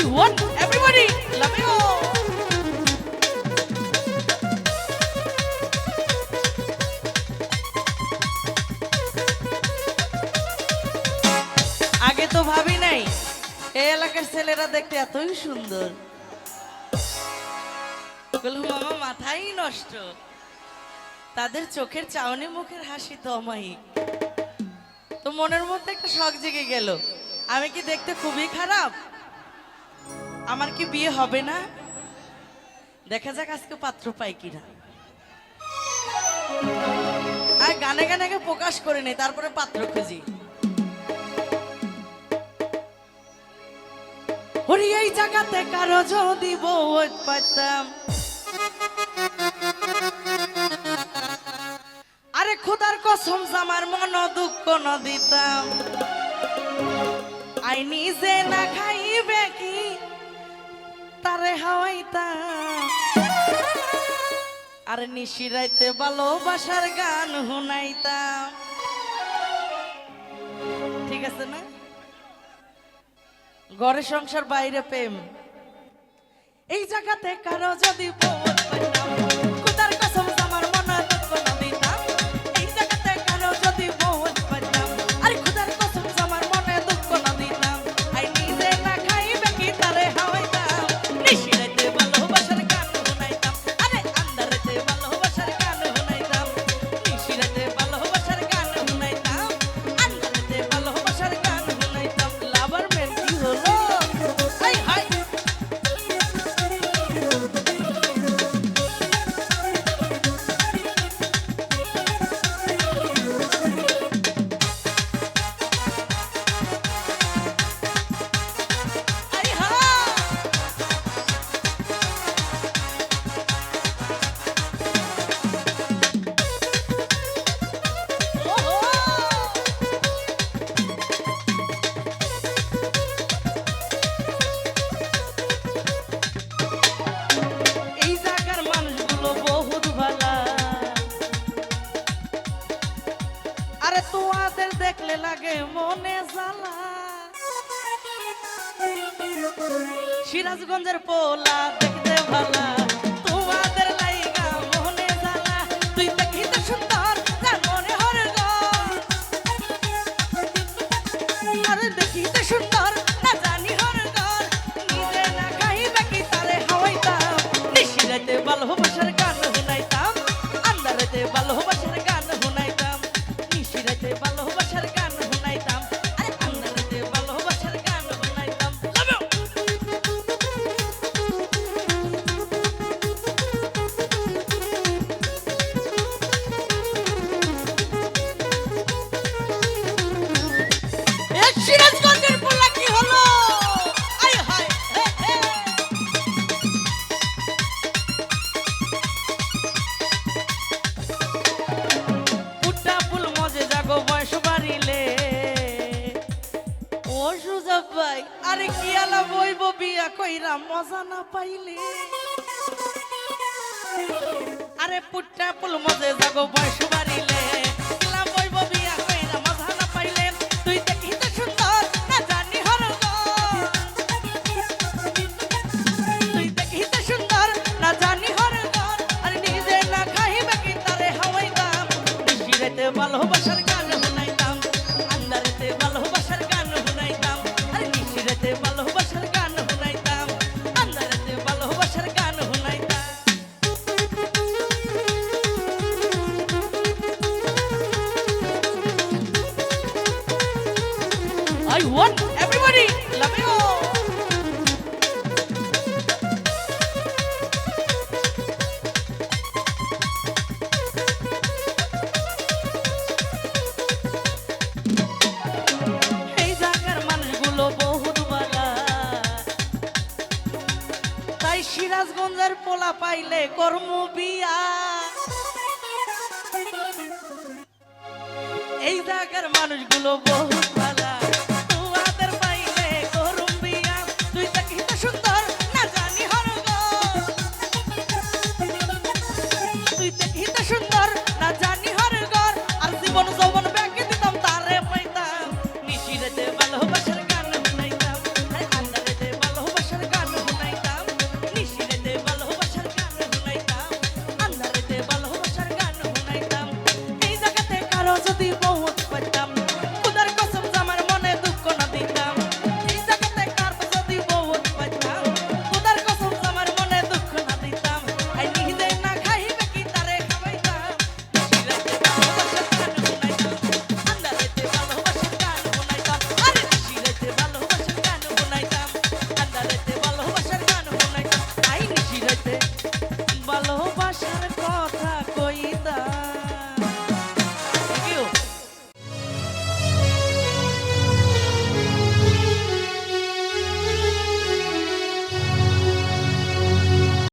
I want everybody. Love you. আগে তো ভাবি নাই, এই এলাকার ছেলেরা দেখতে এতই সুন্দর। মামা, মাথাই নষ্ট। তাদের চোখের চাউনি, মুখের হাসি তো অমায়িক তো মনের মধ্যে একটা শখ জেগে গেল। আমি কি দেখতে খুবই খারাপ? আমার কি বিয়ে হবে না? দেখা যাক আজকে পাত্র পাই কিনা। আর গানে গানে আগে প্রকাশ করে নেই তারপরে পাত্র খুঁজি। ওরে, এই জায়গাতে কারও যদি বউ পাইতাম। আরে, খোদার কসম আমার মন দুঃখ ন দিতাম। আই নিজে না খাইবে কি তারে হাওয়াইতা। আর নিশিরাইতে ভালোবাসার গান শুনাইতাম ঠিক আছে না? ঘরে সংসার বাইরে প্রেম। এই জায়গাতে কারও যদি লাগে মনে জ্বালা। সিরাজগঞ্জের পোলা দেখতে ভালা। ভালোবাসার গান শুনাইতাম। আন্দারেতে ভালোবাসার গান শুনাইতাম। নিশিরাতে ভালোবাসার আরে কি আলা বইব, বিয়া কইরা মজা না পাইলে। আরে পুট্টা ফুল মজে জাগো বয়স বাড়িলে। কিলা বইব সিরাজগঞ্জের পোলা পাইলে কর্ম বিয়া। এই জায়গার মানুষগুলো বহু সুন্দর